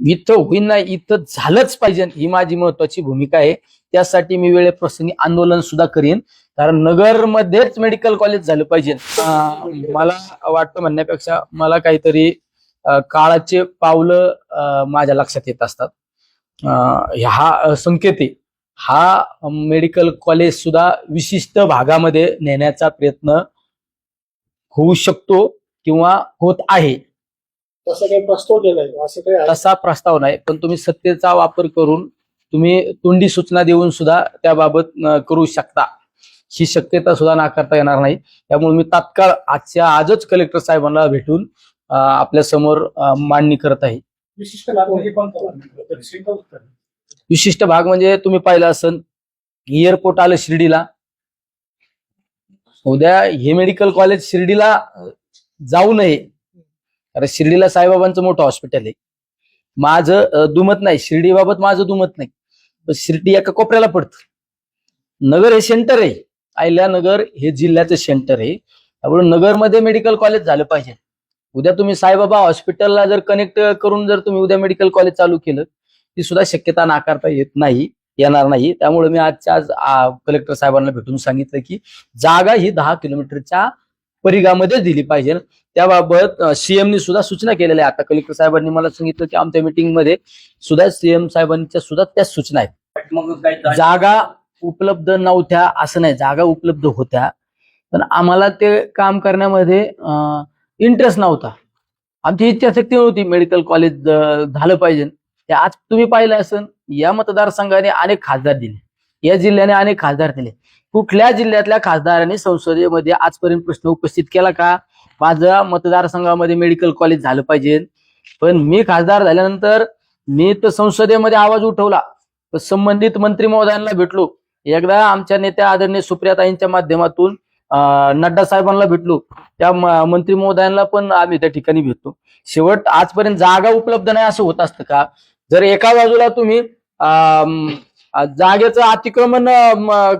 इथं होईन नाही इथं झालंच पाहिजे. ही माझी महत्वाची भूमिका आहे. त्यासाठी मी वेळेप्रसंगी आंदोलन सुद्धा करीन. कारण नगरमध्येच मेडिकल कॉलेज झालं पाहिजे. मला वाटतं म्हणण्यापेक्षा मला काहीतरी काळाचे पावलं माझ्या लक्षात येत असतात. हा संकेत आहे हा मेडिकल कॉलेज सुद्धा विशिष्ट भागामध्ये नेण्याचा प्रयत्न होऊ शकतो किंवा होत आहे. तसं काही प्रस्ताव केलाय का? असं काही आहे? तसा प्रस्ताव नाही पण तुम्ही सत्तेचा वापर करून तुम्ही तोंडी सूचना देऊन सुद्धा त्याबाबत अं, करू शकता ही शक्यता सुद्धा नाकारता येणार नाही त्यामुळे मी तात्काळ आजच्या आजच कलेक्टर साहेबांना भेटून अं, आपल्यासमोर अं, मांडणी करत आहे विशिष्ट पण करा. विशिष्ट भाग म्हणजे तुम्ही पाहिलं असन एअरपोर्ट आलं शिर्डीला उद्या हे मेडिकल कॉलेज शिर्डीला जाऊ नये कारण शिर्डीला साईबाबांचं मोठं हॉस्पिटल आहे. माझं दुमत नाही. शिर्डीबाबत माझं दुमत नाही. पण शिर्डी एका कोपऱ्याला पडतं. नगर हे सेंटर आहे. अहिल्यानगर हे जिल्ह्याचं सेंटर आहे. त्यामुळे नगरमध्ये मेडिकल कॉलेज झालं पाहिजे. उद्या तुम्ही साईबाबा हॉस्पिटलला जर कनेक्ट करून जर तुम्ही उद्या मेडिकल कॉलेज चालू केलं ती सुद्धा शक्यता नाकारता येत नाही येणार नाही. त्यामुळे मी आजच्या आज कलेक्टर साहेबांना भेटून सांगितलं की जागा ही दहा किलोमीटरच्या परिघामध्येच दिली पाहिजे. त्याबाबत सीएमनी सुद्धा सूचना केलेल्या आता कलेक्टर साहेबांनी मला सांगितलं की आमच्या मीटिंगमध्ये सुद्धा सीएम साहेबांच्या सुद्धा त्याच सूचना आहेत. जागा उपलब्ध नव्हत्या असं नाही. जागा उपलब्ध होत्या. पण आम्हाला ते काम करण्यामध्ये इंटरेस्ट नव्हता. आमची इच्छाशक्ती नव्हती. मेडिकल कॉलेज झालं पाहिजे. ते आज तुम्ही पाहिलं असेल या मतदारसंघाने अनेक खासदार दिले. या जिल्ह्याने अनेक खासदार दिले. कुठल्या जिल्ह्यातल्या खासदारांनी संसदेमध्ये आजपर्यंत प्रश्न उपस्थित केला का? माझ्या मतदारसंघामध्ये मेडिकल कॉलेज झालं पाहिजे. पण मी खासदार झाल्यानंतर मी तर संसदेमध्ये आवाज उठवला. संबंधित मंत्री महोदयांना भेटलो. एकदा आमच्या नेत्या आदरणीय सुप्रियाताईंच्या माध्यमातून नड्डा साहेबांना भेटलो. त्या मंत्री महोदयांना पण आम्ही त्या ठिकाणी भेटतो शेवट आजपर्यंत जागा उपलब्ध नाही असं होत असतं का? जर एका बाजूला तुम्ही अं, जागेचं अतिक्रमण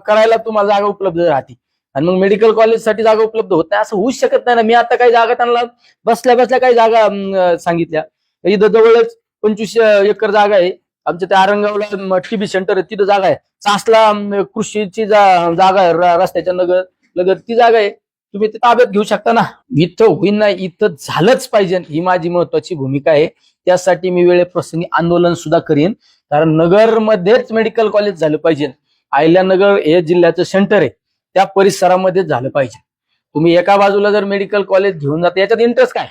करायला तुम्हाला जागा उपलब्ध राहते. आणि मग मेडिकल कॉलेजसाठी जागा उपलब्ध होत नाही असं होऊच शकत नाही ना. मी आता काही जागा त्यांना बसल्या बसल्या काही जागा सांगितल्या. इथं जवळच पंचवीस एकर जागा आहे. आमच्या त्या आरंगावला टीबी सेंटर आहे तिथं जागा आहे. चासला कृषीची जा- जागा आहे रस्त्याच्या नगर लगत ती जागा आहे. तुम्ही ते ताब्यात घेऊ शकता ना. इथं होईन नाही इथं झालंच पाहिजे. ही माझी महत्वाची भूमिका आहे. त्यासाठी मी वेळेप्रसंगी आंदोलन सुद्धा करीन. कारण नगरमध्येच मेडिकल कॉलेज झालं पाहिजे. अहिल्यानगर हे जिल्ह्याचं सेंटर आहे. त्या परिसरामध्येच झालं पाहिजे. तुम्ही एका बाजूला जर मेडिकल कॉलेज घेऊन जाता याच्यात इंटरेस्ट काय?